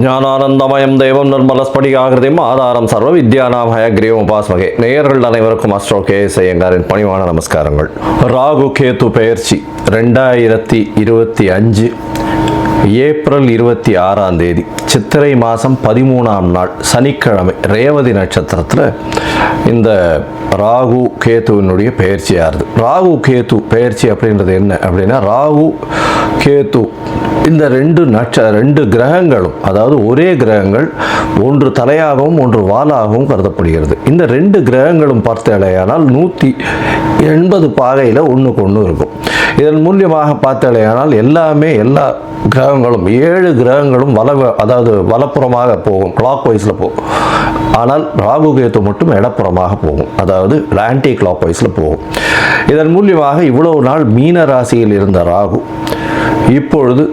ஞானானந்தமயம் தெய்வம் நிர்மலஸ்படிகாகிருதியும் ஆதாரம் சர்வ வித்யானாம் ஹயக்ரீவம் உபாஸ்மகே. நேயர்கள் அனைவருக்கும் அஸ்ட்ரோ கே ஐயங்காரின் பணிவான நமஸ்காரங்கள். ராகு கேத்து பெயர்ச்சி. ரெண்டாயிரத்தி இருபத்தி அஞ்சு. ஏப்ரல் இருபத்தி ஆறாம் தேதி சித்திரை மாதம் பதிமூணாம் நாள் சனிக்கிழமை ரேவதி நட்சத்திரத்தில் இந்த ராகு கேத்துவினுடைய பெயர்ச்சியாகுது ராகு கேத்து பெயர்ச்சி அப்படின்றது என்ன அப்படின்னா ராகு கேத்து இந்த ரெண்டு நட்ச ரெண்டு கிரகங்களும் அதாவது ஒரே கிரகங்கள் ஒன்று தலையாகவும் ஒன்று வாலாகவும் கருதப்படுகிறது. இந்த ரெண்டு கிரகங்களும் பார்த்தாலேயானால் நூற்றி எண்பது பாகையில் ஒன்றுக்கு ஒன்று இருக்கும். இதன் மூலியமாக பார்த்தேலையானால் எல்லாமே எல்லா கிரகங்களும் ஏழு கிரகங்களும் வல அதாவது வலப்புறமாக போகும் கிளாக் வைஸில் போகும். ஆனால் ராகு கேத்து மட்டும் இடப்புறமாக போகும் அதாவது ஆன்டி கிளாக் வைஸில் போகும். இதன் மூலியமாக இவ்வளவு நாள் மீன ராசியில் இருந்த ராகு இப்பொழுது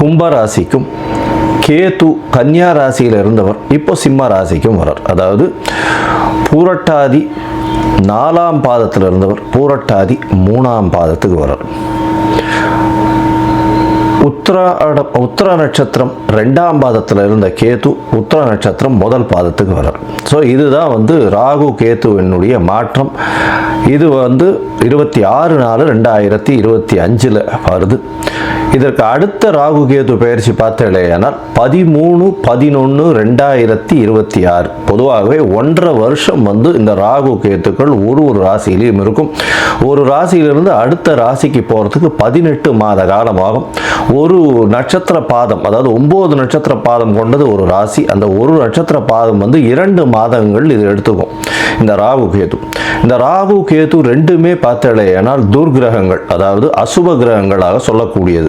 கும்பராசிக்கும் கேத்து கன்னியா ராசியில் இருந்தவர் இப்போ சிம்ம ராசிக்கும் வரார் அதாவது பூரட்டாதி நாலாம் பாதத்தில் இருந்தவர் பூரட்டாதி மூணாம் பாதத்துக்கு வரார் உத்தராட உத்தர நட்சத்திரம் ரெண்டாம் பாதத்தில் இருந்த கேது உத்தர நட்சத்திரம் முதல் பாதத்துக்கு வரார் ஸோ இதுதான் வந்து ராகு கேத்துவினுடைய மாற்றம். இது வந்து இருபத்தி ஆறு நாலு ரெண்டாயிரத்தி இருபத்தி அஞ்சில் வருது. இதற்கு அடுத்த ராகு கேது பயிற்சி பார்த்தேனால் பதிமூணு பதினொன்று ரெண்டாயிரத்தி இருபத்தி ஆறு. பொதுவாகவே ஒன்றரை வருஷம் வந்து இந்த ராகு கேத்துக்கள் ஒரு ஒரு ராசியிலையும் இருக்கும். ஒரு ராசியிலிருந்து அடுத்த ராசிக்கு போகிறதுக்கு பதினெட்டு மாத காலமாகும். ஒரு நட்சத்திர பாதம் அதாவது ஒம்பது நட்சத்திர பாதம் கொண்டது ஒரு ராசி. அந்த ஒரு நட்சத்திர பாதம் வந்து இரண்டு மாதங்கள் இது எடுத்துக்கும். இந்த ராகு கேது. இந்த ராகு கேது ரெண்டுமே பார்த்தேனால் துர்கிரகங்கள் அதாவது அசுப கிரகங்களாக சொல்லக்கூடியது.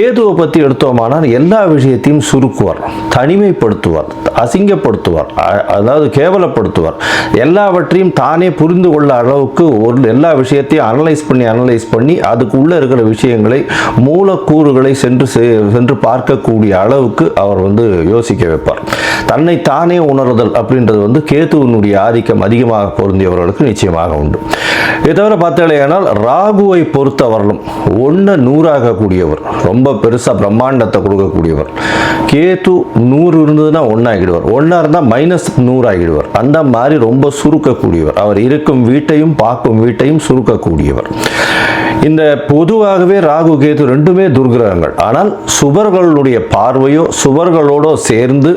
கேதுவை பற்றி எடுத்தோமானால் எல்லா விஷயத்தையும் சுருக்குவார் தனிமைப்படுத்துவார் அசிங்கப்படுத்துவார் அதாவது கேவலப்படுத்துவார். எல்லாவற்றையும் தானே புரிந்து கொள்ள அளவுக்கு ஒரு எல்லா விஷயத்தையும் அனலைஸ் பண்ணி அனலைஸ் பண்ணி அதுக்கு உள்ளே இருக்கிற விஷயங்களை மூலக்கூறுகளை சென்று செ- சென்று பார்க்கக்கூடிய அளவுக்கு அவர் வந்து யோசிக்க வைப்பார். தன்னை தானே உணர்தல் அப்படின்றது வந்து கேதுவினுடைய ஆதிக்கம் அதிகமாக பொருந்தியவர்களுக்கு நிச்சயமாக உண்டு. இதை தவிர பார்த்தீங்கன்னா ராகுவை பொறுத்தவரலும் ஒன்று நூறாகக்கூடியவர் ரொம்ப பெருசாக பிரம்மாண்டத்தை கொடுக்கக்கூடியவர். கேத்து நூறு இருந்ததுன்னா ஒன்றாகிடுவார் ஒன்றா இருந்தால் மைனஸ் நூறு ஆகிடுவார் அந்த மாதிரி ரொம்ப சுருக்கக்கூடியவர். அவர் இருக்கும் வீட்டையும் பார்க்கும் வீட்டையும் சுருக்கக்கூடியவர். இந்த பொதுவாகவே ராகு கேது ரெண்டுமே துர்கிரகங்கள் ஆனால் சுவர்களுடைய பார்வையோ சுவர்களோடோ சேர்ந்து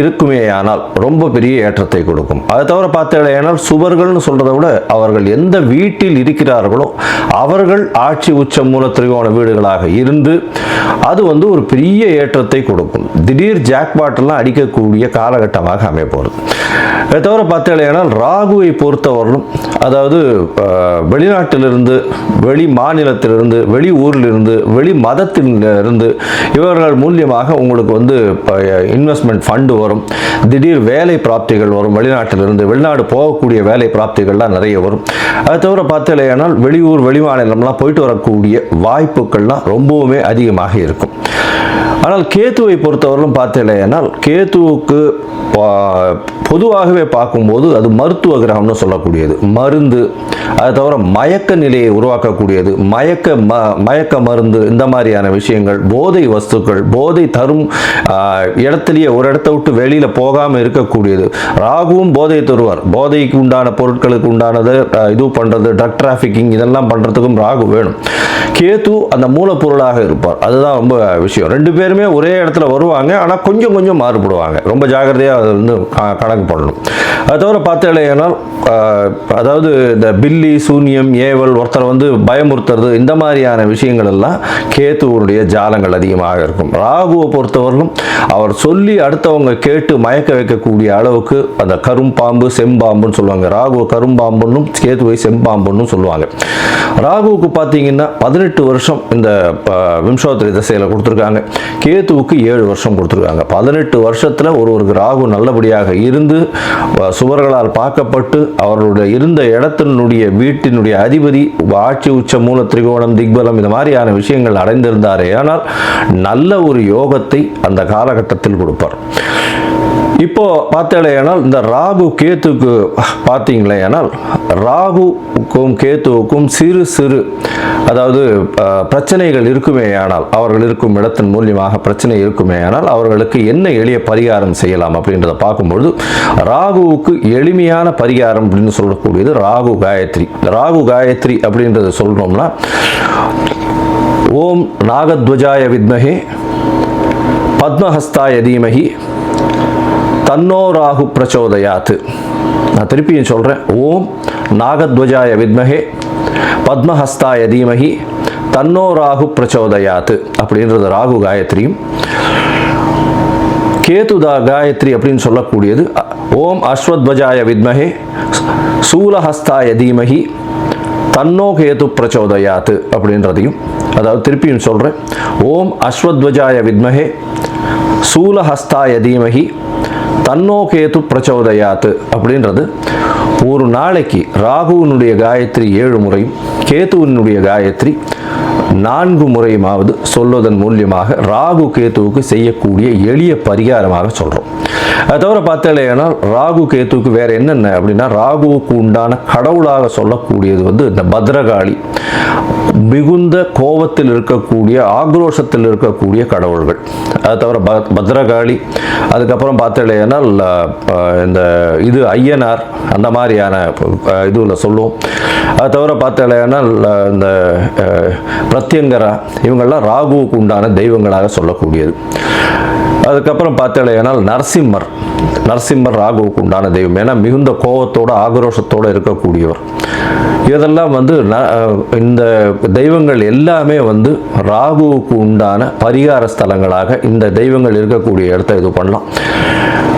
இருக்குமேயானால் ரொம்ப பெரிய ஏற்றத்தை கொடுக்கும். அதை தவிர பார்த்தேனால் சுவர்கள்னு சொல்றதை விட அவர்கள் எந்த வீட்டில் இருக்கிறார்களோ அவர்கள் ஆட்சி உச்ச மூல திரிகோண வீடுகளாக இருந்து அது வந்து ஒரு பெரிய ஏற்றத்தை கொடுக்கும். திடீர் ஜாக்பாட்டெல்லாம் அடிக்கக்கூடிய காலகட்டமாக அமைய அதை தவிர பார்த்தீங்கன்னா ராகுவை பொறுத்தவரையிலும் அதாவது வெளிநாட்டிலிருந்து வெளி மாநிலத்திலிருந்து வெளி ஊரிலிருந்து வெளி மதத்திலிருந்து இவர்கள் மூலியமாக உங்களுக்கு வந்து இன்வெஸ்ட்மெண்ட் ஃபண்டு வரும். திடீர் வேலை பிராப்திகள் வரும். வெளிநாட்டிலிருந்து வெளிநாடு போகக்கூடிய வேலை பிராப்திகள்லாம் நிறைய வரும். அதை தவிர பார்த்தீங்கன்னா வெளியூர் வெளி மாநிலம்லாம் போயிட்டு வரக்கூடிய வாய்ப்புகள்லாம் ரொம்பவுமே அதிகமாக இருக்கும். ஆனால் கேத்துவை பொறுத்தவரையிலும் பார்த்தேனால் கேத்துவுக்கு பொதுவாகவே பார்க்கும்போது அது மருத்துவ கிரகம்னு சொல்லக்கூடியது. மருந்து அது தவிர மயக்க நிலையை உருவாக்கக்கூடியது. மயக்க ம மயக்க மருந்து இந்த மாதிரியான விஷயங்கள் போதை வஸ்துக்கள் போதை தரும் இடத்துலையே ஒரு இடத்த விட்டு வெளியில் போகாமல் இருக்கக்கூடியது. ராகுவும் போதை தருவார். போதைக்கு உண்டான பொருட்களுக்கு உண்டானது இது பண்ணுறது ட்ரக் டிராஃபிக்கிங் இதெல்லாம் பண்ணுறதுக்கும் ராகு வேணும். கேத்து அந்த மூலப்பொருளாக இருப்பார். அதுதான் ரொம்ப விஷயம். ரெண்டு பேர் பேருமே ஒரே இடத்துல வருவாங்க. ஆனால் கொஞ்சம் கொஞ்சம் மாறுபடுவாங்க. ரொம்ப ஜாகிரதையாக அது வந்து க- கணக்கு பண்ணணும். அது தவிர பார்த்தேனால் அதாவது இந்த பில்லி சூன்யம் ஏவல் ஒருத்தரை வந்து பயமுறுத்துறது இந்த மாதிரியான விஷயங்கள் எல்லாம் கேத்துவனுடைய ஜாலங்கள் அதிகமாக இருக்கும். ராகுவை பொறுத்தவரையும் அவர் சொல்லி அடுத்தவங்க கேட்டு மயக்க வைக்கக்கூடிய அளவுக்கு அந்த கரும்பாம்பு செம்பாம்புன்னு சொல்லுவாங்க. ராகுவை கரும்பாம்புன்னும் கேத்துவை செம்பாம்புன்னு சொல்லுவாங்க. ராகுவுக்கு பார்த்தீங்கன்னா பதினெட்டு வருஷம் இந்த விம்சோத்திரி திசையில் கொடுத்துருக்காங்க. கேத்துவுக்கு ஏழு வருஷம் கொடுத்துருக்காங்க. பதினெட்டு வருஷத்தில் ஒருவருக்கு ராகு நல்லபடியாக இருந்து சுவர்களால் பார்க்கப்பட்டு அவர்களுடைய இருந்த இடத்தினுடைய வீட்டினுடைய அதிபதி ஆட்சி உச்ச மூல திரிகோணம் திக்பலம் இந்த மாதிரியான விஷயங்கள் அடைந்திருந்தாரே. ஆனால் நல்ல ஒரு யோகத்தை அந்த காலகட்டத்தில் கொடுப்பார். இப்போ பார்த்தேனால் இந்த ராகு கேத்துக்கு பார்த்தீங்களேனால் ராகுக்கும் கேத்துவுக்கும் சிறு சிறு அதாவது அஹ், பிரச்சனைகள் இருக்குமேயானால் அவர்கள் இருக்கும் இடத்தின் மூலியமாக பிரச்சனை இருக்குமேயானால் அவர்களுக்கு என்ன எளிய பரிகாரம் செய்யலாம் அப்படின்றத பார்க்கும்பொழுது ராகுவுக்கு எளிமையான பரிகாரம் அப்படின்னு சொல்லக்கூடியது ராகு காயத்ரி. ராகு காயத்ரி அப்படின்றத சொல்கிறோம்னா ஓம் நாகத்வஜாய வித்மகே பத்மஹஸ்தாய தீமகி தன்னோ பிரச்சோதயாத்து. நான் திருப்பியும் சொல்கிறேன் ஓம் நாகத்வஜாய வித்மகே பத்மஹஸ்தாய தீமகி தன்னோ ராகு பிரச்சோதயாத்து அப்படின்றது ராகு காயத்ரியும். கேதுதா காயத்ரி அப்படின்னு சொல்லக்கூடியது. ஓம் அஸ்வத்வஜாய வித்மகே சூலஹஸ்தாய தீமகி தன்னோ கேது பிரச்சோதயாத் அப்படின்றதையும் அதாவது திருப்பியும் சொல்கிறேன் ஓம் அஸ்வத்வஜாய வித்மகே சூலஹஸ்தாய தீமகி தன்னோ பிரச்சோதயாத்து அப்படின்றது. ஒரு நாளைக்கு ராகுவினுடைய காயத்ரி ஏழு முறையும் கேத்துவினுடைய காயத்ரி நான்கு முறையுமாவது சொல்வதன் மூலியமாக ராகு கேத்துவுக்கு செய்யக்கூடிய எளிய பரிகாரமாக சொல்கிறோம் அது தவிர பார்த்தேன்னா ராகு கேத்துவுக்கு வேற என்னென்ன? அப்படின்னா ராகுவுக்கு உண்டான கடவுளாக சொல்லக்கூடியது வந்து இந்த பத்ரகாளி. மிகுந்த கோபத்தில் இருக்கக்கூடிய ஆக்ரோஷத்தில் இருக்கக்கூடிய கடவுள்கள். அது தவிர ப பத்ரகாளி. அதுக்கப்புறம் பார்த்தேன்னா இந்த இது ஐயனார் அந்த மாதிரியான இதுவில் இதுல சொல்லுவோம். அது தவிர பார்த்தேன்னா இந்த பிரத்யங்கரா இவங்கள்லாம் ராகுவுக்கு உண்டான தெய்வங்களாக சொல்லக்கூடியது. அதுக்கப்புறம் பார்த்தாலேனால் நரசிம்மர் நரசிம்மர் ராகுவுக்கு உண்டான தெய்வம். ஏன்னா மிகுந்த கோபத்தோட ஆக்ரோஷத்தோட இருக்கக்கூடியவர். இதெல்லாம் வந்து ந- இந்த தெய்வங்கள் எல்லாமே வந்து ராகுவுக்கு உண்டான பரிகார ஸ்தலங்களாக இந்த தெய்வங்கள் இருக்கக்கூடிய இடத்த இது பண்ணலாம்.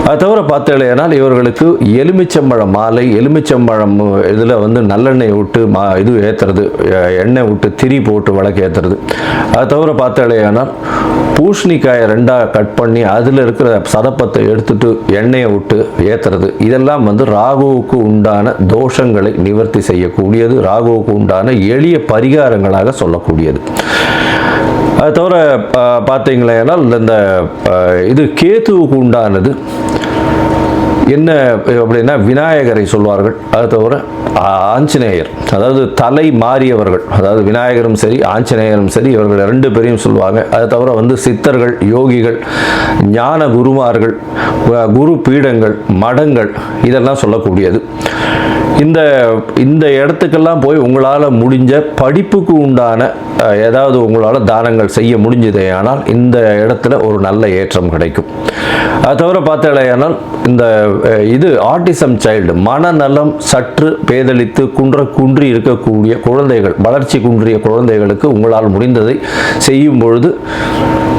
அது தவிர பார்த்தேனால் இவர்களுக்கு எலுமிச்சம்பழம் மாலை எலுமிச்சம்பழம் இதில் வந்து நல்லெண்ணெய் விட்டு மா இது ஏற்றுறது எண்ணெய் விட்டு திரி போட்டு விளக்கு ஏற்றுறது அது தவிர பார்த்தேனால் பூஷணிக்காயை ரெண்டாக கட் பண்ணி அதில் இருக்கிற சதப்பத்தை எடுத்துட்டு எண்ணெயை விட்டு ஏற்றுறது இதெல்லாம் வந்து ராகுவுக்கு உண்டான தோஷங்களை நிவர்த்தி செய்யக்கூடியது. ராகுவுக்கு உண்டான எளிய பரிகாரங்களாக சொல்லக்கூடியது. அது தவிர பார்த்தீங்களேனால் இந்த இது கேத்துவுக்கு உண்டானது. என்ன அப்படின்னா விநாயகரை சொல்வார்கள். அது தவிர ஆஞ்சநேயர் அதாவது தலை மாறியவர்கள் அதாவது விநாயகரும் சரி ஆஞ்சநேயரும் சரி இவர்கள் ரெண்டு பேரையும் சொல்லுவாங்க அது தவிர வந்து சித்தர்கள் யோகிகள் ஞான குருமார்கள் குரு பீடங்கள் மடங்கள் இதெல்லாம் சொல்லக்கூடியது. இந்த இந்த இடத்துக்கெல்லாம் போய் உங்களால் முடிஞ்ச படிப்புக்கு உண்டான ஏதாவது உங்களால் தானங்கள் செய்ய முடிஞ்சதே ஆனால் இந்த இடத்துல ஒரு நல்ல ஏற்றம் கிடைக்கும். அது தவிர பார்த்தாலேயானால் இந்த இது ஆட்டிசம் சைல்டு மனநலம் சற்று பேதளித்து குன்ற குன்றி இருக்கக்கூடிய குழந்தைகள் வளர்ச்சி குன்றிய குழந்தைகளுக்கு உங்களால் முடிந்ததை செய்யும் பொழுது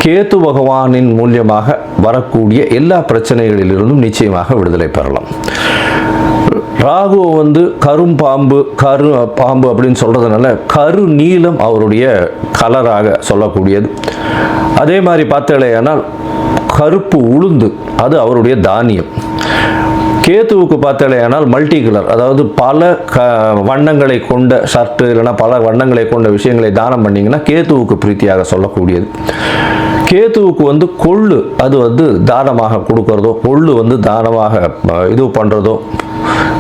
கேத்து பகவானின் மூலியமாக வரக்கூடிய எல்லா பிரச்சனைகளிலிருந்தும் நிச்சயமாக விடுதலை பெறலாம். ராகு வந்து கரும் பாம்பு கரு பாம்பு அப்படின்னு சொல்கிறதுனால கரு நீலம் அவருடைய கலராக சொல்லக்கூடியது. அதே மாதிரி பார்த்தேனால் கருப்பு உளுந்து அது அவருடைய தானியம். கேத்துவுக்கு பார்த்தாலேயானால் மல்டி கலர் அதாவது பல க வண்ணங்களை கொண்ட ஷர்ட்டு இல்லைன்னா பல வண்ணங்களை கொண்ட விஷயங்களை தானம் பண்ணிங்கன்னா கேத்துவுக்கு பிரீத்தியாக சொல்லக்கூடியது. கேத்துவுக்கு வந்து கொள்ளு அது வந்து தானமாக கொடுக்கறதோ கொள்ளு வந்து தானமாக இது பண்ணுறதோ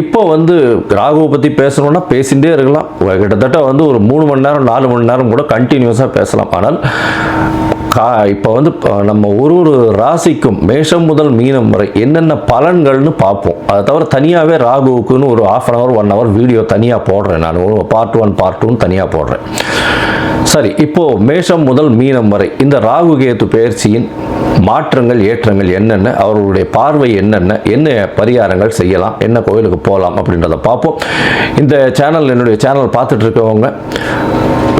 இப்போ வந்து ராகுவை பற்றி பேசணும்னா பேசிகிட்டே இருக்கலாம். கிட்டத்தட்ட வந்து ஒரு மூணு மணி நேரம் நாலு மணி நேரம் கூட கண்டினியூஸாக பேசலாம். ஆனால் கா இப்போ வந்து நம்ம ஒரு ஒரு ராசிக்கும் மேஷம் முதல் மீனம் வரை என்னென்ன பலன்கள்னு பார்ப்போம். அதை தவிர தனியாகவே ராகுவுக்குன்னு ஒரு half an hour one hour video தனியாக போடுறேன். நான் பார்ட் ஒன் பார்ட் டூன்னு தனியாக போடுறேன். சரி இப்போ மேஷம் முதல் மீனம் வரை இந்த ராகு கேத்து பயிற்சியின் மாற்றங்கள் ஏற்றங்கள் என்னென்ன அவர்களுடைய பார்வை என்னென்ன என்ன பரிகாரங்கள் செய்யலாம் என்ன கோயிலுக்கு போகலாம் அப்படின்றத பார்ப்போம். இந்த சேனல் என்னுடைய சேனல் பார்த்துட்டு இருக்கவங்க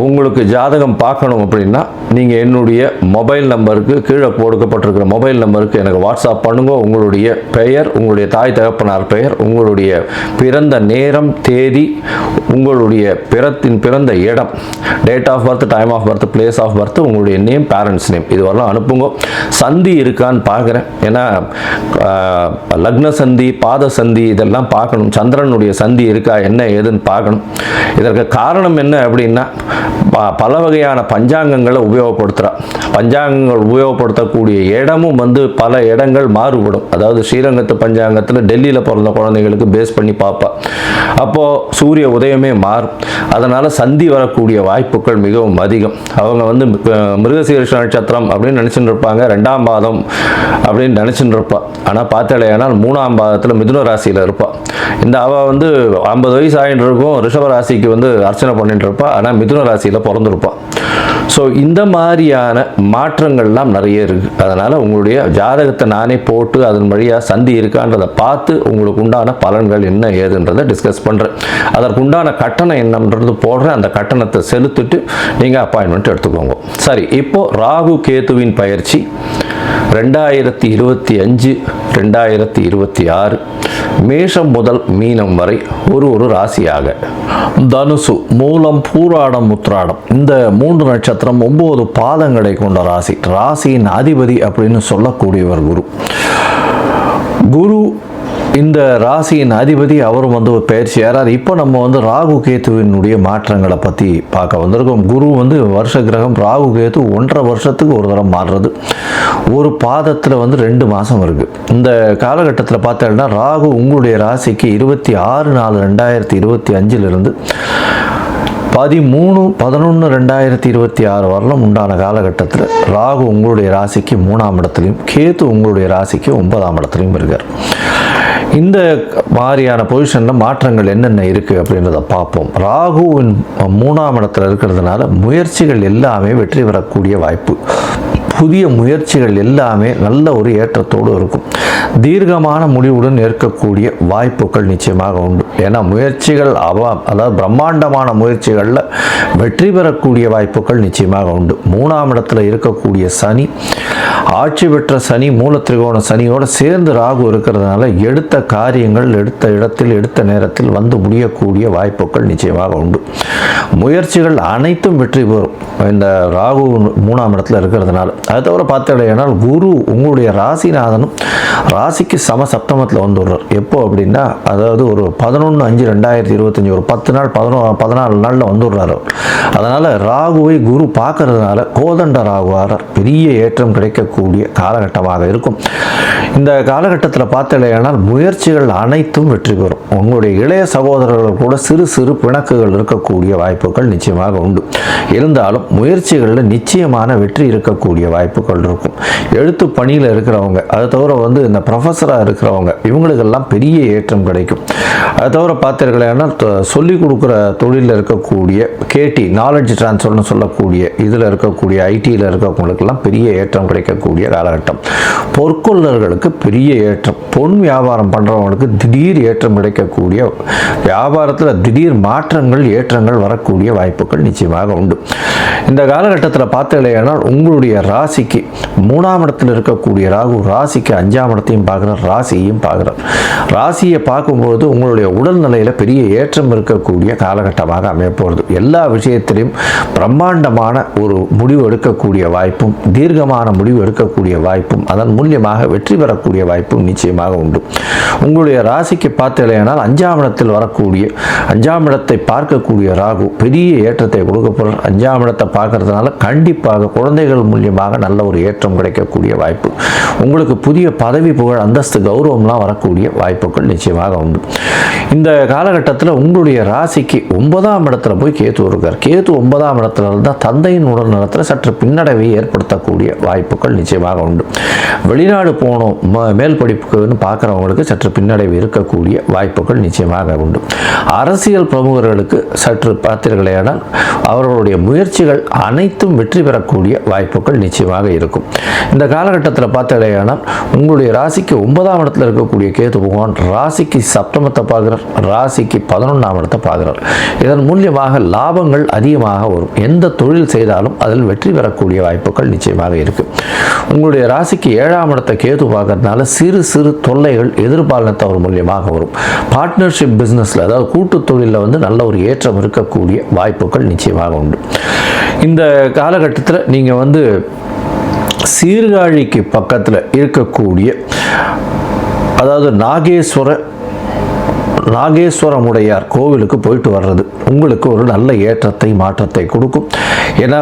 உங்களுக்கு ஜாதகம் பார்க்கணும் அப்படின்னா நீங்கள் என்னுடைய மொபைல் நம்பருக்கு கீழே கொடுக்கப்பட்டிருக்கிற மொபைல் நம்பருக்கு எனக்கு வாட்ஸ்அப் பண்ணுங்க. உங்களுடைய பெயர் உங்களுடைய தாய் தகப்பனார் பெயர் உங்களுடைய பிறந்த நேரம் தேதி உங்களுடைய பிறத்தின் பிறந்த இடம் date of birth time of birth place of birth உங்களுடைய நேம் பேரண்ட்ஸ் நேம் இதுவரெல்லாம் அனுப்புங்க. சந்தி இருக்கான்னு பார்க்குறேன். ஏன்னா லக்ன சந்தி பாத சந்தி இதெல்லாம் பார்க்கணும். சந்திரனுடைய சந்தி இருக்கா என்ன ஏதுன்னு பார்க்கணும். இதற்கு காரணம் என்ன அப்படின்னா பல வகையான பஞ்சாங்கங்களை உபயோகப்படுத்துகிறா பஞ்சாங்கங்கள் உபயோகப்படுத்தக்கூடிய இடமும் வந்து பல இடங்கள் மாறுபடும். அதாவது ஸ்ரீரங்கத்து பஞ்சாங்கத்தில் டெல்லியில் பிறந்த குழந்தைகளுக்கு பேஸ் பண்ணி பார்ப்பா. அப்போது சூரிய உதயமே மாறும். அதனால் சந்தி வரக்கூடிய வாய்ப்புகள் மிகவும் அதிகம். அவங்க வந்து மிருகசீரிஷ நட்சத்திரம் அப்படின்னு நினச்சிட்டு இருப்பாங்க ரெண்டாம் பாதம் அப்படின்னு நினச்சிட்டு இருப்பாள் ஆனால் பார்த்தாலேயானால் மூணாம் பாதத்தில் மிதுன ராசியில் இருப்பாள் இந்த அவள் வந்து ஐம்பது வயசு ஆகிட்டு இருக்கும் ரிஷப ராசிக்கு வந்து அர்ச்சனை பண்ணிட்டு இருப்பாள் ஆனால் மிதுன ராசியில் பிறந்திருப்பாள் ஸோ இந்த மாதிரியான மாற்றங்கள்லாம் நிறைய இருக்குது அதனால் உங்களுடைய ஜாதகத்தை நானே போட்டு அதன் வழியாக சந்தி இருக்கான்றதை பார்த்து உங்களுக்கு உண்டான பலன்கள் என்ன ஏதுன்றதை டிஸ்கஸ் பண்ணுறேன் அதற்கு உண்டான கட்டணம் என்னன்றது போடுறேன். அந்த கட்டணத்தை செலுத்திட்டு நீங்கள் அப்பாயின்மெண்ட் எடுத்துக்கோங்க. சரி இப்போது ராகு கேதுவின் பயிற்சி. ரெண்டாயிரத்தி இருபத்தி அஞ்சு ரெண்டாயிரத்தி இருபத்தி ஆறு மேஷம் முதல் மீனம் வரை ஒரு ஒரு ராசியாக. தனுசு மூலம் பூராடம் உத்ராடம் இந்த மூன்று நட்சத்திரம் ஒன்பது பாதங்களை கொண்ட ராசி. ராசியின் அதிபதி அப்படின்னு சொல்லக்கூடியவர் குரு. குரு இந்த ராசியின் அதிபதி அவரும் வந்து ஒரு பயிற்சி ஏறார். இப்போ நம்ம வந்து ராகு கேத்துவினுடைய மாற்றங்களை பற்றி பார்க்க வந்திருக்கோம். குரு வந்து வருஷ கிரகம் ராகு கேத்து ஒன்றரை வருஷத்துக்கு ஒரு தரம் மாறுறது. ஒரு பாதத்தில் வந்து ரெண்டு மாதம் இருக்குது இந்த காலகட்டத்தில் பார்த்தோம்னா ராகு உங்களுடைய ராசிக்கு இருபத்தி ஆறு நாலு ரெண்டாயிரத்தி இருபத்தி அஞ்சிலிருந்து பதிமூணு பதினொன்று ரெண்டாயிரத்தி இருபத்தி ஆறு வரலும் உண்டான காலகட்டத்தில் ராகு உங்களுடைய ராசிக்கு மூணாம் இடத்துலையும் கேத்து உங்களுடைய ராசிக்கு ஒன்பதாம் இடத்துலையும் இருக்கார். இந்த மாதிரியான பொசிஷனில் மாற்றங்கள் என்னென்ன இருக்குது அப்படின்றத பார்ப்போம். ராகுவின் மூணாம் இடத்துல இருக்கிறதுனால முயற்சிகள் எல்லாமே வெற்றி பெறக்கூடிய வாய்ப்பு. புதிய முயற்சிகள் எல்லாமே நல்ல ஒரு ஏற்றத்தோடு இருக்கும். தீர்க்கமான முடிவுடன் ஏற்கக்கூடிய வாய்ப்புகள் நிச்சயமாக உண்டு. ஏன்னா முயற்சிகள் அவ அதாவது பிரம்மாண்டமான முயற்சிகளில் வெற்றி பெறக்கூடிய வாய்ப்புகள் நிச்சயமாக உண்டு. மூணாம் இடத்துல இருக்கக்கூடிய சனி ஆட்சி பெற்ற சனி மூல திரிகோண சனியோடு சேர்ந்து ராகு இருக்கிறதுனால எடுத்த காரியங்கள் எடுத்த இடத்தில் எடுத்த நேரத்தில் வந்து முடியக்கூடிய வாய்ப்புகள் நிச்சயமாக உண்டு. முயற்சிகள் அனைத்தும் வெற்றி பெறும். இந்த ராகு மூணாம் இடத்துல இருக்கிறதுனால. அது தவிர பார்த்தீங்கன்னா குரு உங்களுடைய ராசிநாதனும் ராசிக்கு சம சப்தமத்தில் வந்துடுறார் எப்போ அப்படின்னா அதாவது ஒரு பதினொன்று அஞ்சு ரெண்டாயிரத்தி இருபத்தஞ்சி ஒரு பத்து நாள் பதினோ பதினாலு நாளில் வந்துடுறாரு அதனால் ராகுவை குரு பார்க்கறதுனால கோதண்ட ராகுவாரர் பெரிய ஏற்றம் கிடைக்கக்கூடிய காலகட்டமாக இருக்கும். இந்த காலகட்டத்தில் பார்த்தீங்கன்னா முயற்சிகள் அனைத்தும் வெற்றி பெறும். உங்களுடைய இளைய சகோதரர்கள் கூட சிறு சிறு பிணக்குகள் இருக்கக்கூடிய வாய்ப்புகள் நிச்சயமாக உண்டு. இருந்தாலும் முயற்சிகளில் நிச்சயமான வெற்றி இருக்கக்கூடிய வாய்ப்பு வாய்ப்புகள் இருக்கும். எழுத்து பணியில் இருக்கிறவங்க அதை தவிர வந்து இந்த ப்ரொஃபஸராக இருக்கிறவங்க இவங்களுக்கெல்லாம் பெரிய ஏற்றம் கிடைக்கும். அதை தவிர பார்த்தீர்களேன்னா சொல்லிக் கொடுக்குற தொழிலில் இருக்கக்கூடிய கேடி நாலெட்ஜ் ட்ரான்ஸ்ஃபர்னு சொல்லக்கூடிய இதில் இருக்கக்கூடிய ஐடியில் இருக்கவங்களுக்கெல்லாம் பெரிய ஏற்றம் கிடைக்கக்கூடிய காலகட்டம். பொற்கொள்ளர்களுக்கு பெரிய ஏற்றம். பொன் வியாபாரம் பண்ணுறவங்களுக்கு திடீர் ஏற்றம் கிடைக்கக்கூடிய வியாபாரத்தில் திடீர் மாற்றங்கள் ஏற்றங்கள் வரக்கூடிய வாய்ப்புகள் நிச்சயமாக உண்டு. இந்த காலகட்டத்தில் பார்த்தீங்கன்னா உங்களுடைய ராசிக்கு மூணாம் இடத்தில் இருக்கக்கூடிய ராகு ராசிக்கு அஞ்சாம் இடத்தையும் பார்க்குறார் ராசியையும் பார்க்குறார். ராசியை பார்க்கும்போது உங்களுடைய உடல்நிலையில் பெரிய ஏற்றம் இருக்கக்கூடிய காலகட்டமாக அமையப்போகிறது எல்லா விஷயத்திலையும் பிரம்மாண்டமான ஒரு முடிவு எடுக்கக்கூடிய வாய்ப்பும் தீர்க்கமான முடிவு எடுக்கக்கூடிய வாய்ப்பும் அதன் மூலியமாக வெற்றி பெறக்கூடிய வாய்ப்பும் நிச்சயமாக உண்டு. உங்களுடைய ராசிக்கு பார்த்தலையானால் அஞ்சாம் இடத்தில் வரக்கூடிய அஞ்சாம் இடத்தை பார்க்கக்கூடிய ராகு பெரிய ஏற்றத்தை கொடுக்க போகிறார் அஞ்சாம் இடத்தை பார்க்கறதுனால கண்டிப்பாக குழந்தைகள் மூலியமாக நல்ல ஒரு ஏற்றம் கிடைக்கக்கூடிய வாய்ப்பு. உங்களுக்கு புதிய பதவி புகழ் அந்தஸ்து கௌரவம்லாம் வரக்கூடிய வாய்ப்புகள் நிச்சயமாக உண்டு. இந்த காலகட்டத்தில் உங்களுடைய ராசிக்கு ஒன்பதாம் இடத்துல போய் கேத்து இருக்கார் கேத்து ஒன்பதாம் இடத்துல இருந்தால் தந்தையின் உடல் நலத்தில் சற்று பின்னடைவை ஏற்படுத்தக்கூடிய வாய்ப்புகள் நிச்சயமாக உண்டு. வெளிநாடு போகணும் மேல் படிப்புக்குன்னு பார்க்குறவங்களுக்கு சற்று பின்னடைவு இருக்கக்கூடிய வாய்ப்புகள் நிச்சயமாக உண்டு. அரசியல் பிரமுகர்களுக்கு சற்று பார்த்தீர்களேனால் அவர்களுடைய முயற்சிகள் அனைத்தும் வெற்றி பெறக்கூடிய வாய்ப்புகள் நிச்சயம் நிச்சயமாக இருக்கும். இந்த காலகட்டத்தில் பார்த்தீர்களேனால் உங்களுடைய ராசிக்கு ஒன்பதாம் இடத்துல இருக்கக்கூடிய கேது பகவான் ராசிக்கு சப்தமத்தை பார்க்குறார். ராசிக்கு பதினொன்றாம் இடத்தை பார்க்குறார். இதன் மூலியமாக லாபங்கள் அதிகமாக வரும். எந்த தொழில் செய்தாலும் அதில் வெற்றி பெறக்கூடிய வாய்ப்புகள் நிச்சயமாக இருக்கு. உங்களுடைய ராசிக்கு ஏழாம் இடத்தை கேது பார்க்கறதுனால சிறு சிறு தொல்லைகள் எதிர்பாலினத்தவர் மூலியமாக வரும். பார்ட்னர்ஷிப் பிஸ்னஸில் அதாவது கூட்டு தொழிலில் வந்து நல்ல ஒரு ஏற்றம் இருக்கக்கூடிய வாய்ப்புகள் நிச்சயமாக உண்டு. இந்த காலகட்டத்தில் நீங்கள் வந்து சீர்காழிக்கு பக்கத்தில் இருக்கக்கூடிய அதாவது நாகேஸ்வர நாகேஸ்வரமுடையார் கோவிலுக்கு போயிட்டு வர்றது. உங்களுக்கு ஒரு நல்ல ஏற்றத்தை மாற்றத்தை கொடுக்கும். ஏன்னா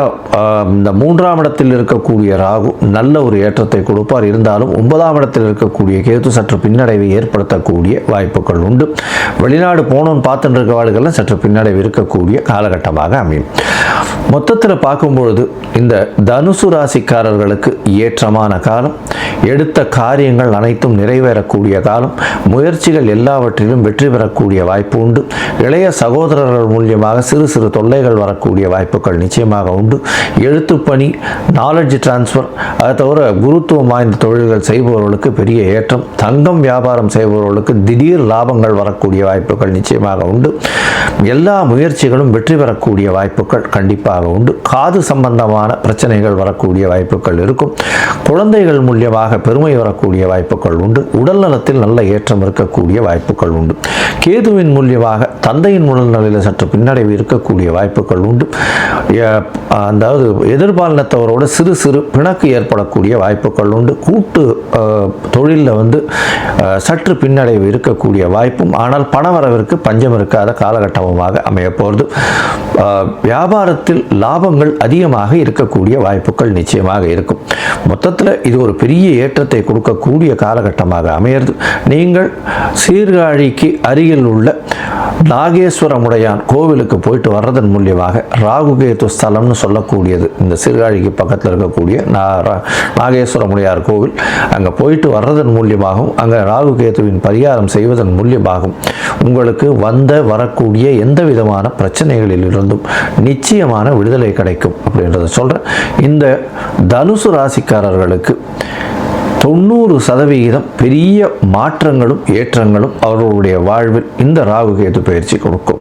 இந்த மூன்றாம் இடத்தில் இருக்கக்கூடிய ராகு நல்ல ஒரு ஏற்றத்தை கொடுப்பார். இருந்தாலும் ஒன்பதாம் இடத்தில் இருக்கக்கூடிய கேது சற்று பின்னடைவை ஏற்படுத்தக்கூடிய வாய்ப்புகள் உண்டு. வெளிநாடு போகணும்னு பார்த்துட்டு இருக்கவாளுகள்லாம் சற்று பின்னடைவு இருக்கக்கூடிய காலகட்டமாக அமையும். மொத்தத்தில் பார்க்கும்பொழுது இந்த தனுசு ராசிக்காரர்களுக்கு ஏற்றமான காலம் எடுத்த காரியங்கள் அனைத்தும் நிறைவேறக்கூடிய காலம் முயற்சிகள் எல்லாவற்றிலும் வெற்றி பெறக்கூடிய வாய்ப்பு உண்டு. இளைய சகோதரர்கள் மூலியமாக சிறு சிறு தொல்லைகள் வரக்கூடிய வாய்ப்புகள் நிச்சயமாக உண்டு. எழுத்துப்பணி நாலெட்ஜ் டிரான்ஸ்ஃபர் அதை தவிர குருத்துவம் வாய்ந்த தொழில்கள் செய்பவர்களுக்கு பெரிய ஏற்றம். தங்கம் வியாபாரம் செய்பவர்களுக்கு திடீர் லாபங்கள் வரக்கூடிய வாய்ப்புகள் நிச்சயமாக உண்டு. எல்லா முயற்சிகளும் வெற்றி பெறக்கூடிய வாய்ப்புகள் கண்டிப்பாக உண்டு. காது சம்பந்தமான பிரச்சனைகள் வரக்கூடிய வாய்ப்புகள் இருக்கும். குழந்தைகள் மூலியமாக பெருமை வரக்கூடிய வாய்ப்புகள் உண்டு. உடல் நலத்தில் நல்ல ஏற்றம் இருக்கக்கூடிய வாய்ப்புகள் உண்டு. கேதுவின் மூலியமாக தந்தையின் உடல்நிலையில் சற்று பின்னடைவு இருக்கக்கூடிய வாய்ப்புகள் உண்டு. அதாவது எதிர்பாலினத்தவரோட சிறு சிறு பிணக்கு ஏற்படக்கூடிய வாய்ப்புகள் உண்டு. கூட்டு தொழிலில் வந்து சற்று பின்னடைவு இருக்கக்கூடிய வாய்ப்பும் ஆனால் பணவரவிற்கு பஞ்சம் இருக்காத காலகட்டமாக அமையப்போகிறது வியாபாரத்தில் லாபங்கள் அதிகமாக இருக்கக்கூடிய வாய்ப்புகள் நிச்சயமாக இருக்கும். மொத்தத்தில் இது ஒரு பெரிய ஏற்றத்தை கொடுக்கக்கூடிய காலகட்டமாக அமையிறது. நீங்கள் சீர்காழிக்கு அருகில் உள்ள நாகேஸ்வரமுடையான் கோவிலுக்கு போயிட்டு வர்றதன் மூலியமாக ராகுகேது ஸ்தலம்னு சொல்லக்கூடியது. இந்த சீர்காழிக்கு பக்கத்தில் இருக்கக்கூடிய நா- நாகேஸ்வரமுடையார் கோவில். அங்கே போயிட்டு வர்றதன் மூலியமாகவும் அங்கே ராகுகேதுவின் பரிகாரம் செய்வதன் மூலியமாகவும் உங்களுக்கு வந்த வரக்கூடிய எந்த விதமான பிரச்சனைகளிலிருந்தும் நிச்சயமான விடுதலை கிடைக்கும் அப்படின்றத சொல்கிறேன் இந்த தனுசு ராசிக்காரர்களுக்கு தொண்ணூறு சதவிகிதம் பெரிய மாற்றங்களும் ஏற்றங்களும் அவர்களுடைய வாழ்வில் இந்த ராகு கேது பயிற்சி கொடுக்கும்.